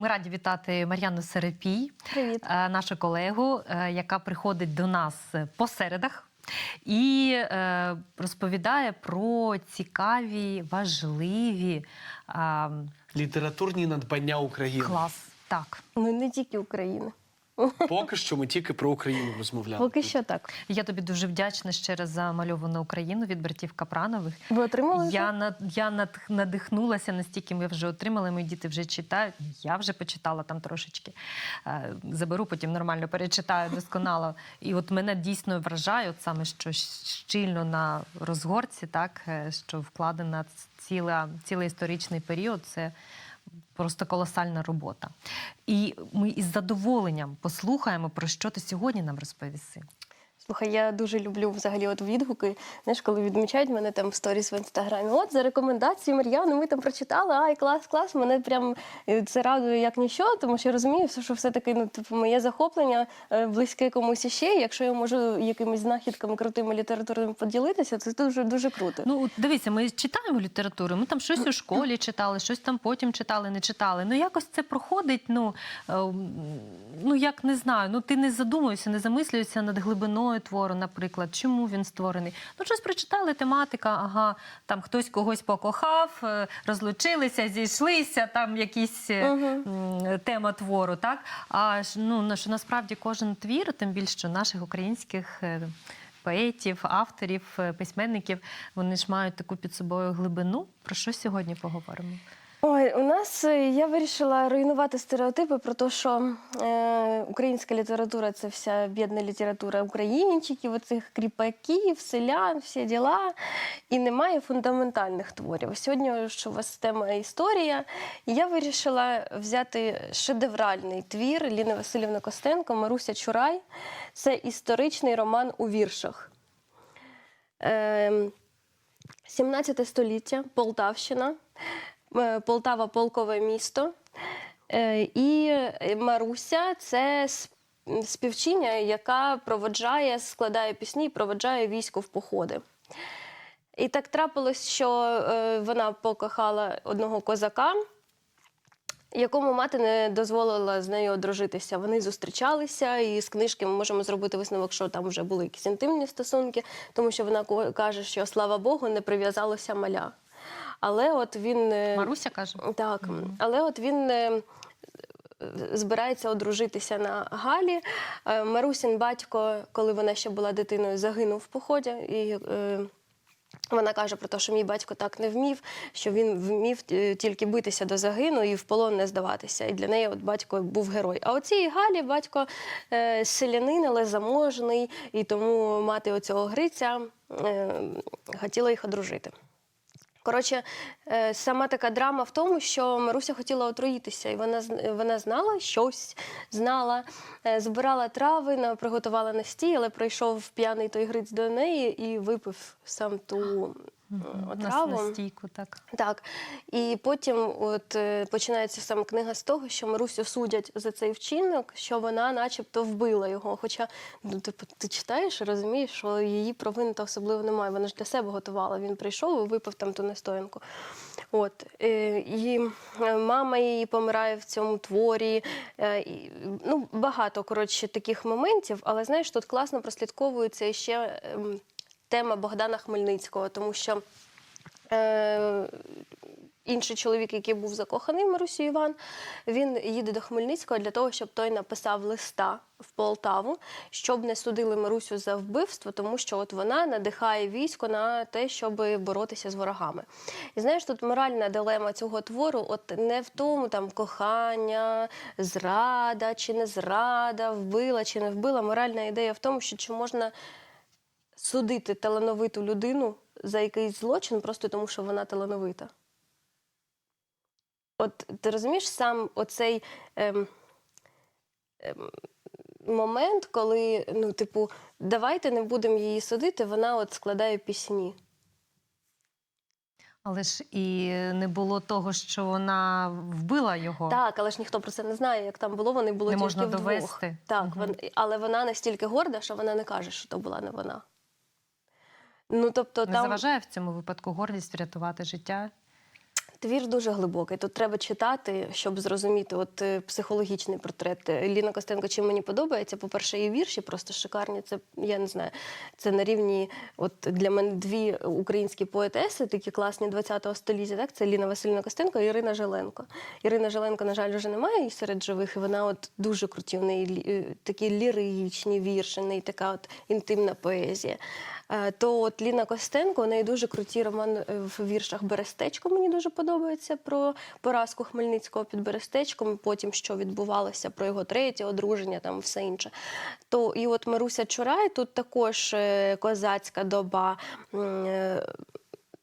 Ми раді вітати Мар'яну Серепій, Привіт. е, нашу колегу, е, яка приходить до нас по середах і е, розповідає про цікаві, важливі Літературні надбання України. клас. Так, Ну не тільки України. Поки що ми тільки про Україну розмовляли. Поки що так. я тобі дуже вдячна ще раз за мальовану Україну від братів Капранових. Ви отримали? Я над я над, надихнулася настільки. Ми вже отримали. Мої діти вже читають. Я вже почитала там трошечки. Е, Заберу, потім нормально перечитаю досконало. І от мене дійсно вражає, от саме що щільно на розгорці, так е, що вкладена ціла цілий історичний період. Це просто колосальна робота. І ми із задоволенням послухаємо, про що ти сьогодні нам розповіси. Слухай, я дуже люблю взагалі от відгуки. Знаєш, коли відмічають мене там в сторіс в інстаграмі. От за рекомендації Мар'яни, ми там прочитали. Ай, клас, клас. Мене прям е, це радує як ніщо, тому що я розумію, що все-таки ну, типу, моє захоплення е, близьке комусь іще. Якщо я можу якимись знахідками крутими літературними поділитися, це дуже дуже круто. Ну, от дивіться, ми читаємо літературу, ми там щось у школі читали, щось там потім читали, не читали. Ну, якось це проходить, ну, е, ну як не знаю, ну ти не задумуєшся, не замислюєшся над глибиною твору, наприклад, чому він створений. Ну, щось прочитали, тематика, ага, там хтось когось покохав, е, розлучилися, зійшлися, там якісь м, тема твору, так? А ну, що насправді кожен твір, тим більше наших українських. е, Поетів, авторів, письменників, вони ж мають таку під собою глибину. Про що сьогодні поговоримо? Ой, у нас е, я вирішила руйнувати стереотипи про те, що е, українська література це вся бідна література українчиків, оцих кріпаків, селян, всі діла. І немає фундаментальних творів. Сьогодні що у вас тема історія. Я вирішила взяти шедевральний твір Ліни Васильівни Костенко Маруся Чурай. Це історичний роман у віршах. Е, 17 століття, Полтавщина. Е, Полтава полкове місто. Е, І Маруся це співчиня, яка проводжає, складає пісні і проводжає військо в походи. І так трапилось, що е, вона покохала одного козака, якому мати не дозволила з нею одружитися. Вони зустрічалися, і з книжки ми можемо зробити висновок, що там вже були якісь інтимні стосунки, тому що вона каже, що слава Богу, не прив'язалося маля. Але от він е, Маруся каже. так, але от він. е, Збирається одружитися на Галі. Е, Марусін батько, коли вона ще була дитиною, загинув в поході. І е, вона каже про те, що мій батько так не вмів, що він вмів тільки битися до загину і в полон не здаватися. І для неї от батько був герой. А оцій Галі батько е, селянин, але заможний, і тому мати оцього Гриця е, хотіла їх одружити. Коротше, е, сама така драма в тому, що Маруся хотіла отруїтися, і вона вона знала щось, знала, е, збирала трави, на- приготувала настій, але прийшов п'яний той гриць до неї і випив сам ту На, отраву. на стійку, так. Так. І потім от, е, починається саме книга з того, що Марусю судять за цей вчинок, що вона начебто вбила його. Хоча ну, типу, ти читаєш і розумієш, що її провини та особливо немає. Вона ж для себе готувала. Він прийшов і випив там ту настоянку. От. е, І е, мама її помирає в цьому творі. е, і, Ну, багато коротше, таких моментів, але знаєш, тут класно прослідковується ще ем, тема Богдана Хмельницького, тому що. Е, інший чоловік, який був закоханий в Марусю Іван, він їде до Хмельницького для того, щоб той написав листа в Полтаву, щоб не судили Марусю за вбивство, тому що от вона надихає військо на те, щоб боротися з ворогами. І знаєш, тут моральна дилема цього твору, от не в тому там кохання, зрада чи не зрада, вбила чи не вбила. Моральна ідея в тому, що чи можна судити талановиту людину за якийсь злочин просто тому, що вона талановита. От ти розумієш сам оцей ем, ем, момент, коли, ну, типу, давайте не будемо її судити, вона от складає пісні. Але ж і не було того, що вона вбила його. Так, але ж ніхто про це не знає, як там було, вони були Не тільки можна вдвох. довести. Так, вон- але вона настільки горда, що вона не каже, що то була не вона. Ну, тобто, Не там... заважає в цьому випадку гордість врятувати життя. Твір дуже глибокий. Тут треба читати, щоб зрозуміти от е, психологічний портрет. Е, Ліна Костенко, чим мені подобається. По-перше, її вірші просто шикарні. Це я не знаю. Це на рівні, от для мене дві українські поетеси, такі класні 20-го століття. Так, це Ліна Васильівна Костенко і Ірина Желенко. Ірина Желенко, на жаль, вже немає її серед живих, і вона от дуже круті. В неї е, такі ліричні вірші, в неї така от інтимна поезія. Е, То от Ліна Костенко, у неї дуже круті роман е, в віршах Берестечко. Мені дуже подобається про поразку Хмельницького під Берестечком. Потім що відбувалося про його третє одруження, там все інше. То і от Маруся Чурай тут також е, козацька доба.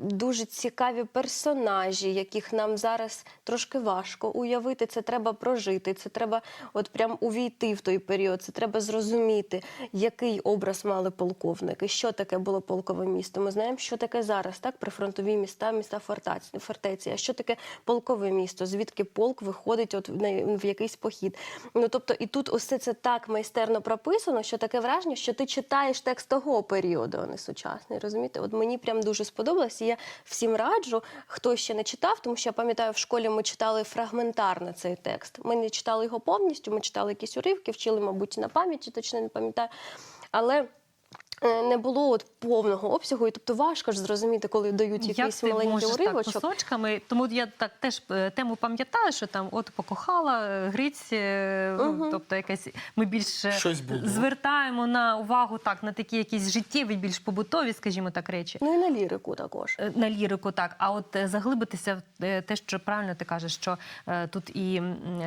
Дуже цікаві персонажі, яких нам зараз трошки важко уявити. Це треба прожити. Це треба от прям увійти в той період. Це треба зрозуміти, який образ мали полковники, що таке було полкове місто. Ми знаємо, що таке зараз, так прифронтові міста, міста фортеці. А що таке полкове місто? Звідки полк виходить от в якийсь похід? Ну тобто, і тут усе це так майстерно прописано, що таке враження, що ти читаєш текст того періоду, а не сучасний. Розумієте? От мені прям дуже сподобалось. Я всім раджу, хто ще не читав, тому що я пам'ятаю, в школі ми читали фрагментарно цей текст. Ми не читали його повністю, ми читали якісь уривки, вчили, мабуть, на пам'яті, точно не пам'ятаю. Але не було от повного обсягу, і тобто важко ж зрозуміти, коли дають Як якийсь ти маленький можеш так кусочками? Тому я так теж е, тему пам'ятаю, що там от покохала е, Гриць, е, ну, тобто якесь ми більше Щось звертаємо на увагу так на такі якісь життєві, більш побутові, скажімо так, речі. Ну і на лірику також. Е, На лірику, так. А от е, заглибитися в е, те, що правильно ти кажеш, що е, тут і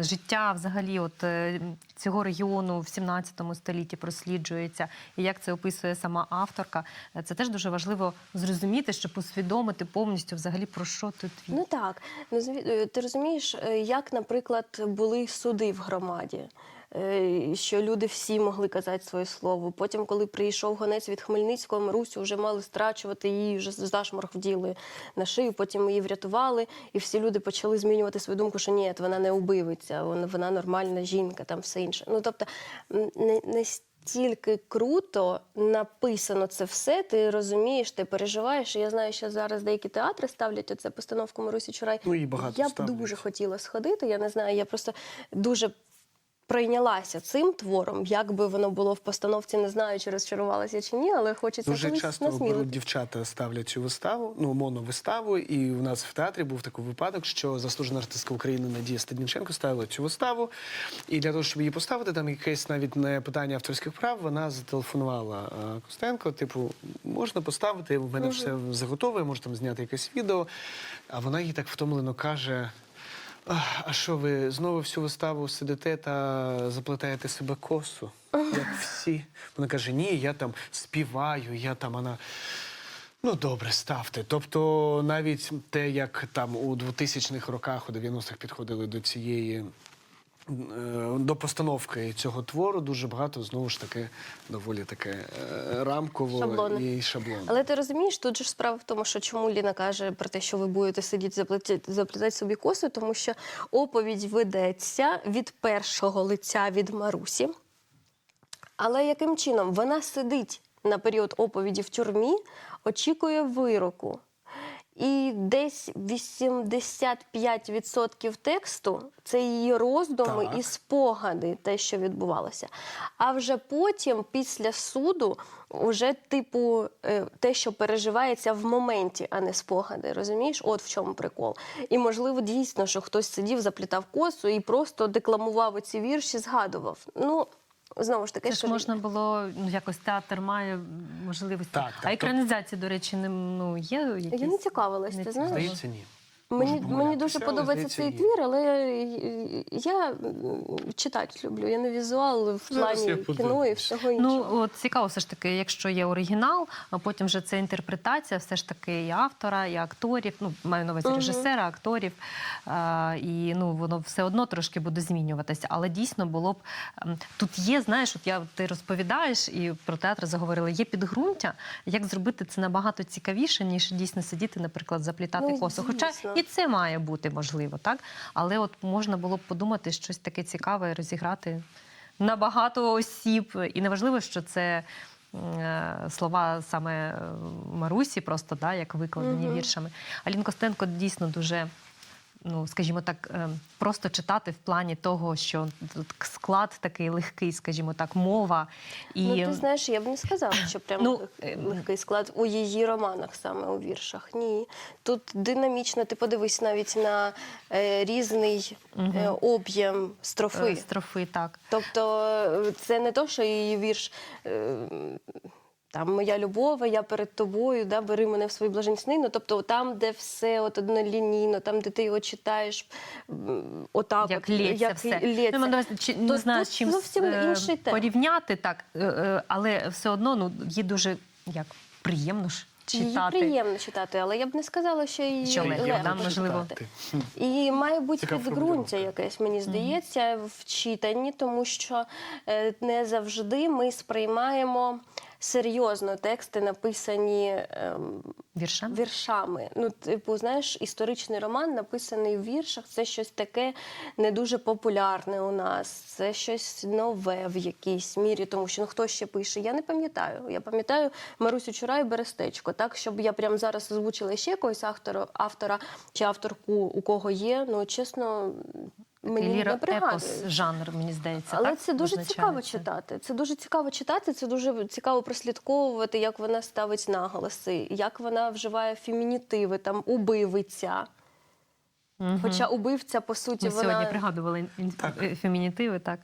життя взагалі от е, цього регіону в 17 столітті просліджується, і як це описує сама авторка. Це теж дуже важливо зрозуміти, щоб усвідомити повністю взагалі про що тут Ну так. Ти розумієш, е, як, наприклад, були суди в громаді. Е, Що люди всі могли казати своє слово. Потім, коли прийшов гонець від Хмельницького, Марусю вже мали страчувати її, вже зашморг вділи на шию. Потім її врятували, і всі люди почали змінювати свою думку, що ні, вона не убивиця, вона, вона нормальна жінка, там все інше. Ну тобто не, не стільки круто написано це все. Ти розумієш, ти переживаєш. Я знаю, що зараз деякі театри ставлять оце постановку Марусі Чурай. Ну, і багато я б ставлять. дуже хотіла сходити. Я не знаю, я просто дуже. Прийнялася цим твором, як би воно було в постановці, не знаю, чи розчарувалася чи ні, але хочеться Дуже часто насмілити. беруть дівчата ставлять цю виставу, ну моновиставу. І у нас в театрі був такий випадок, що заслужена артистка України Надія Стадніченко ставила цю виставу. І для того, щоб її поставити, там якесь навіть не питання авторських прав, вона зателефонувала е, Костенко. Типу, можна поставити, в мене все заготове, може там зняти якесь відео. А вона їй так втомлено каже. «Ах, А що ви знову всю виставу сидите та заплетаєте себе косу, як всі? Вона каже: Ні, я там співаю, я там вона. Ну, добре, ставте. Тобто, навіть те, як там у 2000-х роках, у 90-х підходили до цієї. Е, До постановки цього твору дуже багато знову ж таки доволі таке е, рамково Шаблонне. і шаблон. Але ти розумієш, тут же ж справа в тому, що чому Ліна каже про те, що ви будете сидіти заплетати, заплетати собі коси, тому що оповідь ведеться від першого лиця від Марусі. Але яким чином вона сидить на період оповіді в тюрмі, очікує вироку. І десь 85% тексту це її роздуми Так. і спогади, те, що відбувалося. А вже потім, після суду, вже типу е, те, що переживається в моменті, а не спогади. Розумієш? От в чому прикол. І можливо, дійсно, що хтось сидів, заплітав косу і просто декламував оці вірші, згадував. Ну. Знову ж таки, Це ж можна було ну якось театр має можливості. Так, так, а екранізації, до речі, не ну є якісь? я не цікавилась, Не ти знаєш? Здається, ні. Мені, мені дуже подобається цей твір, але я читати люблю. Я не візуал в плані кіно і всього іншого. Ну от цікаво, все ж таки, якщо є оригінал, а потім вже це інтерпретація, все ж таки і автора, і акторів. Ну маю на увазі режисера, акторів. А, і ну воно все одно трошки буде змінюватися. Але дійсно було б ем, тут є. Знаєш, от я ти розповідаєш і про театр заговорила. Є підґрунтя, як зробити це набагато цікавіше, ніж дійсно сидіти, наприклад, заплітати Ну, косу. Хоча. І це має бути можливо, так але от можна було б подумати щось таке цікаве, розіграти на багато осіб. І неважливо, що це е, слова саме е, Марусі, просто да, як викладені угу. віршами. Алін Костенко дійсно дуже Ну, скажімо так, е, просто читати в плані того, що склад такий легкий, скажімо так, мова. І Ну, ти знаєш, я б не сказала, що прям Ну, е, легкий склад у її романах, саме у віршах. Ні. Тут динамічно, ти подивись навіть на е, різний е, об'єм строфи. е, строфи, так. Тобто це не то, що її вірш. е, Там моя любов, я перед тобою, да, бери мене в свої блажені сни. Ну, тобто там, де все от однолінійно, там, де ти його читаєш, отак, Як от, лється як все. лється. Ну, чи, не знаю, з чим е, інший порівняти, так, е, е, але все одно ну, їй дуже як, приємно ж Її приємно читати, але я б не сказала, що її Що легко, легко можливо. І має бути підґрунтя якесь, мені здається, в читанні, тому що не завжди ми сприймаємо серйозно тексти, написані ем, Віршем? віршами. Ну, типу, знаєш, історичний роман, написаний в віршах, це щось таке не дуже популярне у нас. Це щось нове в якійсь мірі, тому що ну хто ще пише? Я не пам'ятаю. Я пам'ятаю Марусю Чурай Берестечко. Так, щоб я прямо зараз озвучила ще якогось автора, автора чи авторку, у кого є. Ну чесно, мені не епос жанр, мені здається. Але так, це дуже цікаво читати. Це дуже цікаво читати. Це дуже цікаво прослідковувати, як вона ставить наголоси, як вона вживає фемінітиви, там убивиця. Угу. Хоча убивця, по суті, Ми вона сьогодні пригадували ін- е, фемінітиви, так.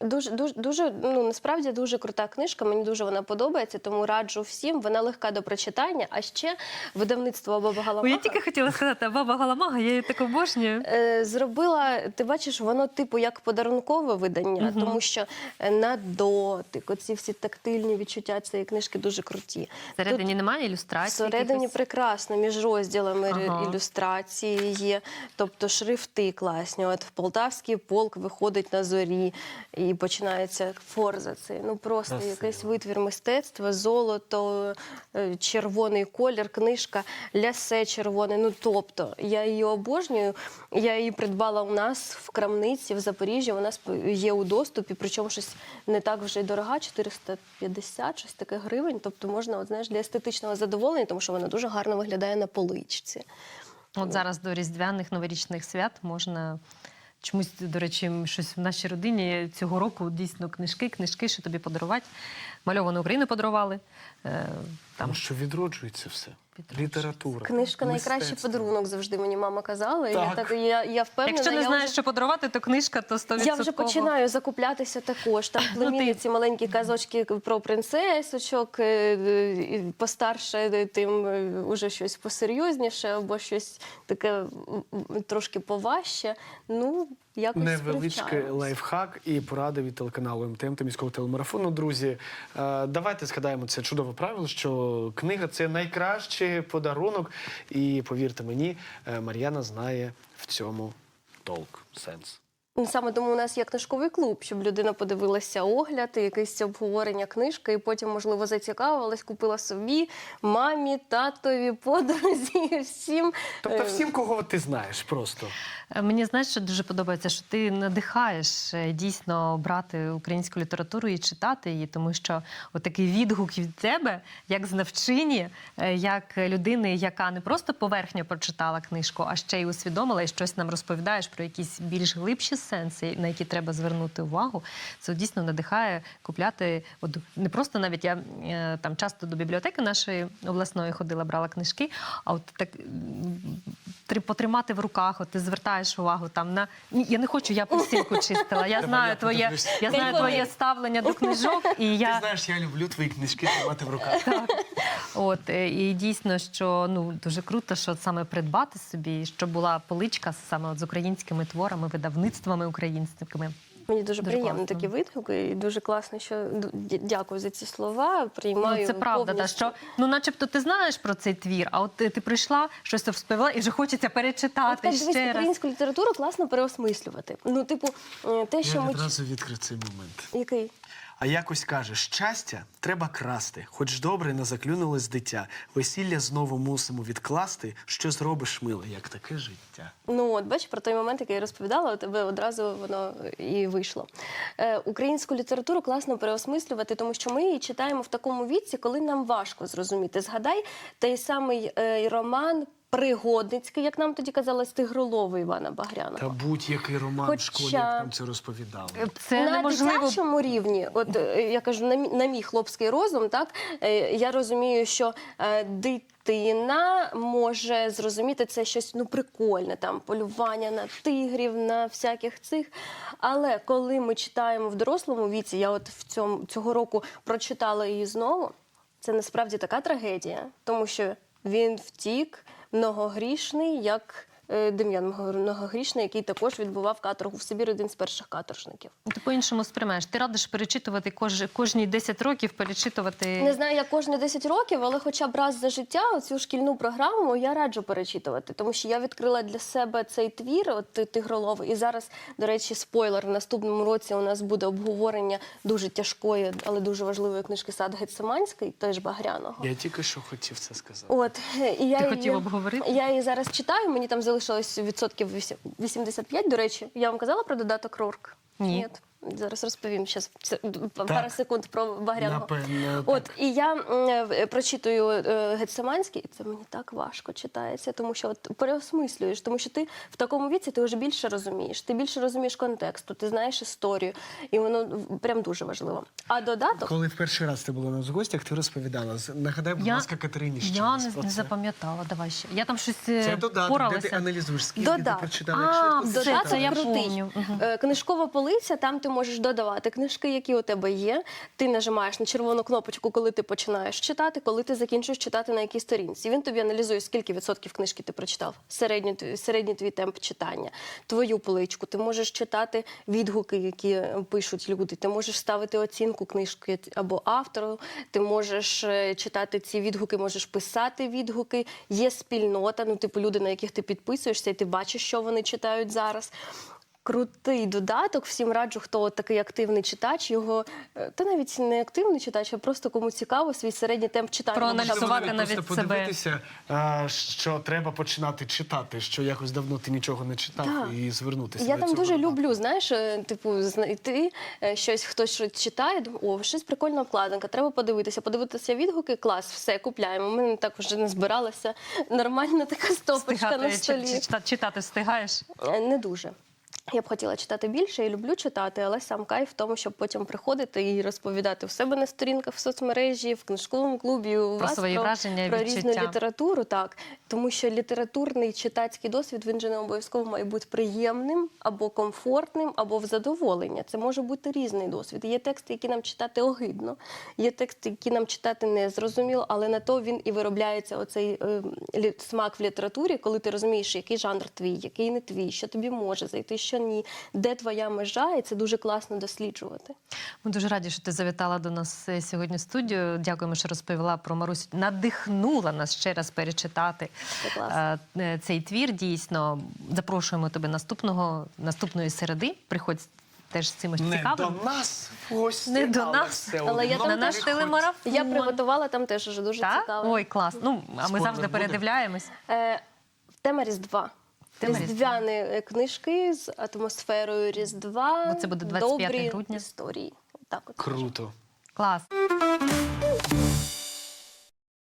Дуже, дуже, дуже, ну насправді дуже крута книжка. Мені дуже вона подобається, тому раджу всім. Вона легка до прочитання. А ще видавництво Баба Галамага я тільки хотіла сказати, баба Галамага, я її так обожнюю. е, зробила, ти бачиш, воно типу як подарункове видання, Мгм. тому що на дотик, оці всі тактильні відчуття цієї книжки дуже круті. Всередині немає ілюстрацій. Всередині якихось? прекрасно, між розділами Ага. ілюстрації є, тобто шрифти класні. От в Полтавський полк виходить на зорі і починається форза. Це ну просто Красиво. якийсь витвір мистецтва, золото, е, червоний колір, книжка, лясе червоне. Ну тобто я її обожнюю. Я її придбала у нас в крамниці в Запоріжжі. Вона сп- є у доступі, причому щось не так вже й дорога, 450, щось таке гривень. Тобто можна, от, знаєш, для естетичного задоволення, тому що вона дуже гарно виглядає на поличці. От зараз до різдвяних новорічних свят можна. Чомусь, до речі, щось в нашій родині цього року дійсно книжки, книжки, що тобі подарувати. Мальовану Україну подарували. Е, Тому що відроджується все. Література. Книжка найкращий мистецтво. подарунок завжди мені мама казала. І я Так. так я, я впевнена. Якщо не я знаєш, вже... що подарувати, то книжка, то 100%. Я вже починаю закуплятися також. Там Ну, племінниці маленькі казочки про принцесочок, е, е, і постарше, е, тим е, уже щось посерйозніше, або щось таке м, м, трошки поважче. Ну, якось Невеличкий лайфхак і поради від телеканалу МТМ та міського телемарафону. Друзі, е, давайте згадаємо це чудове правило, що книга це найкращий подарунок. І повірте мені, е, Мар'яна знає в цьому толк, сенс. Саме тому у нас є книжковий клуб, щоб людина подивилася огляд, якесь обговорення книжки, і потім, можливо, зацікавилась, купила собі, мамі, татові, подрузі, всім. Тобто Е, всім, кого ти знаєш, просто. Е, Мені знаєш, що дуже подобається, що ти надихаєш е, дійсно брати українську літературу і читати її, тому що отакий відгук від тебе, як знавчині, як людини, яка не просто поверхньо прочитала книжку, а ще й усвідомила і щось нам розповідаєш про якісь більш глибші сенси, на які треба звернути увагу. Це дійсно надихає купляти. От не просто навіть я е, там часто до бібліотеки нашої обласної ходила, брала книжки, а от так потримати в руках, от ти звертаєш увагу там на Ні, я не хочу, я постільку чистила. Я знаю твоє, я знаю твоє ставлення до книжок, і я знаєш, я люблю твої книжки тримати в руках. От е, і дійсно, що ну дуже круто, що саме придбати собі, щоб була поличка саме от з українськими творами, видавництвами українськими. Мені дуже, Дуже приємно класно. такі відгуки, і дуже класно, що дякую за ці слова. Приймаю Ну, це правда, та, що ну, начебто, ти знаєш про цей твір, а от ти, ти прийшла, щось розповіла, і вже хочеться От перечитати так дивись, ще раз. українську літературу класно переосмислювати. Ну, типу, е, те, що Я ми відразу відкрив цей момент. який А якось каже: щастя треба красти, хоч добре не заклюнулось дитя. Весілля знову мусимо відкласти. Що зробиш, миле, як таке життя? Ну, от бач, про той момент, який я розповідала, у тебе одразу воно і вийшло. Е, українську літературу класно переосмислювати, тому що ми її читаємо в такому віці, коли нам важко зрозуміти. Згадай той самий е, роман пригодницький, як нам тоді казали, тигроловий Івана Багряна. Та будь-який роман в школі, як нам це розповідали. Це на неможливо. дитячому рівні, от е, я кажу, на, мій- на мій хлопський розум, так е, я розумію, що е, дитина може зрозуміти це щось ну прикольне, там полювання на тигрів, на всяких цих. Але коли ми читаємо в дорослому віці, я от в цьому цього року прочитала її знову. Це насправді така трагедія, тому що він втік многогрішний, як Дем'ян многогрішний, який також відбував каторгу в Сибір, один з перших каторжників. Ти по-іншому сприймаєш. Ти радиш перечитувати кож... кожні 10 років, перечитувати. Не знаю, як кожні 10 років, але хоча б раз за життя цю шкільну програму я раджу перечитувати, тому що я відкрила для себе цей твір, от «Ти- тигроловий. І зараз, до речі, спойлер. В наступному році у нас буде обговорення дуже тяжкої, але дуже важливої книжки Сад Гециманський, теж Багряного. Я тільки що хотів це сказати. От і я Ти її, хотів обговорити? Я її зараз читаю. Мені там залишилось відсотків вісім- 85, До речі, я вам казала про додаток Рурк? Ні. Зараз розповім щас пару секунд про Багряного. Напевно, От так. і я е, прочитую е, і це мені так важко читається, тому що от переосмислюєш, тому що ти в такому віці ти вже більше розумієш, ти більше розумієш контексту, ти знаєш історію, і воно прям дуже важливо. А додаток Коли в перший раз ти була у нас в гостях, ти розповідала. Нагадай, будь Я, ласка, Катерині ще я не, не запам'ятала. Давай ще. Я там щось е, Це додаток, де ти аналізуєш, скільки ти Додаток. прочитала. А, як швидко все, Додаток це я крутий. помню. Е, Книжкова полиця, там ти можеш додавати книжки, які у тебе є. Ти нажимаєш на червону кнопочку, коли ти починаєш читати, коли ти закінчуєш читати на якій сторінці. Він тобі аналізує, скільки відсотків книжки ти прочитав, середній, середній твій темп читання, твою поличку. Ти можеш читати відгуки, які е, пишуть люди. Ти можеш ставити оцінку книжки або автору. Ти можеш е, читати ці відгуки, можеш писати відгуки. Є спільнота, ну типу люди, на яких ти підписуєшся, і ти бачиш, що вони читають зараз. Крутий додаток. Всім раджу, хто такий активний читач. Його е, та навіть не активний читач, а просто кому цікаво свій середній темп читання. Проаналізувати навіть просто себе. подивитися, що треба починати читати, що якось давно ти нічого не читав, Так. і звернутися. Я до там цього дуже додатку. люблю, знаєш, е, типу, знайти е, щось, хтось щось читає, думаю, о, щось прикольна обкладинка, треба подивитися, подивитися відгуки, клас, все, купляємо. Ми так вже не збиралися. Нормальна така стопочка на столі. чи- чи- читати встигаєш? Е, Не дуже. Я б хотіла читати більше і люблю читати, але сам кайф в тому, щоб потім приходити і розповідати в себе на сторінках в соцмережі, в книжковому клубі, у вас свої враження і про різну літературу. Так, тому що літературний читацький досвід він же не обов'язково має бути приємним або комфортним, або в задоволення. Це може бути різний досвід. Є тексти, які нам читати огидно, є тексти, які нам читати незрозуміло, але на то він і виробляється оцей е, смак в літературі, коли ти розумієш, який жанр твій, який не твій, що тобі може зайти, що ні, де твоя межа, і це дуже класно досліджувати. Ми дуже раді, що ти завітала до нас е, сьогодні в студію. Дякуємо, що розповіла про Марусю. Надихнула нас ще раз перечитати е, е, цей твір. Дійсно, запрошуємо тебе наступного наступної середи. Приходь теж з цим Не цікавим. до нас гості, Не до нас, але я одно на там наш телемарафон. Я приготувала там теж уже дуже цікаво. Ой, клас. Ну, а ми Спойлер завжди буде? передивляємось. Е, тема Різдва. Різдвяні е, книжки з атмосферою Різдва. Бо це буде 25 добрі грудня. історії. Так от. Круто. Клас.